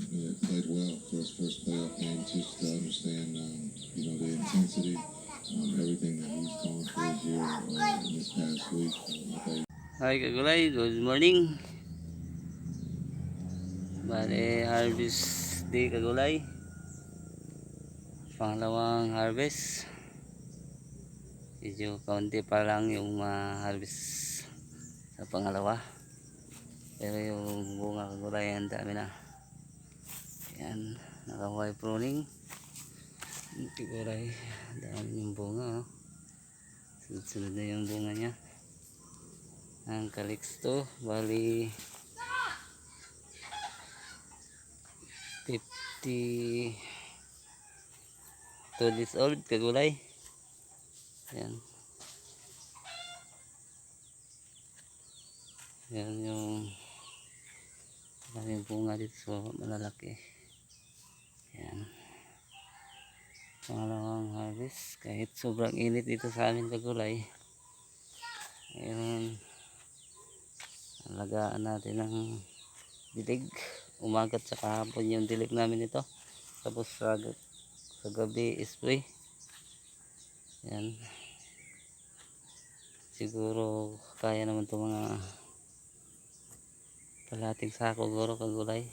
uh, played well for his first playoff game. Just to understand, um, you know, the intensity, um, everything that he's gone through here uh, in this past week. Uh, Hi Kagulay, good morning. Bale, harvest day Kagulay. Pangalawang harvest. Medyo kaunti pa lang yung ma-harvest sa pangalawa. Pero yung bunga Kagulay, ang dami na. Yan, naka-white pruning. Kagulay, dami yung bunga. Oh. Sunod-sunod na yung bunga niya ang Calixto bali 50 2 days old kagulay yan yan yung maraming bunga dito so malalaki yan pangalawang harvest. Kahit sobrang init dito sa amin kagulay ngayon alagaan natin ng dilig. Umagat sa kahapon yung dilig namin ito tapos sa, sa gabi spray yan siguro kaya naman to mga kalating sako guro kagulay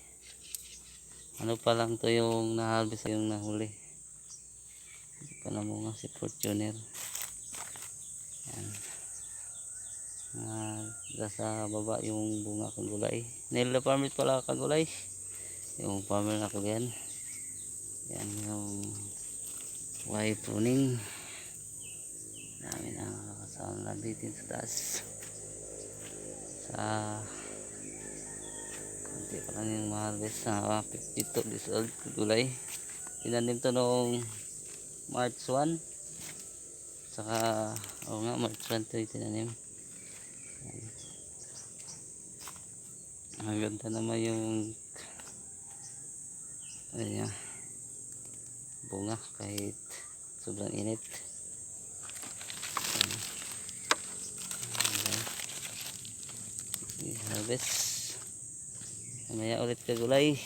ano pa lang to yung nahalbis yung nahuli hindi pa namunga si Fortuner yan Ah, sa baba yung bunga kagulay. Nail na farmer pala kagulay. Yung farmer na kagayan. Yan yung white pruning. Dami na kasama na dito sa taas. Sa konti pa lang yung ma-harvest sa 52 days old kagulay. Tinanim to noong March 1. Saka, oo nga, March 1 to itinanim. Ang ganda naman yung ayan, bunga kahit sobrang init. Harvest. Mamaya ulit kagulay.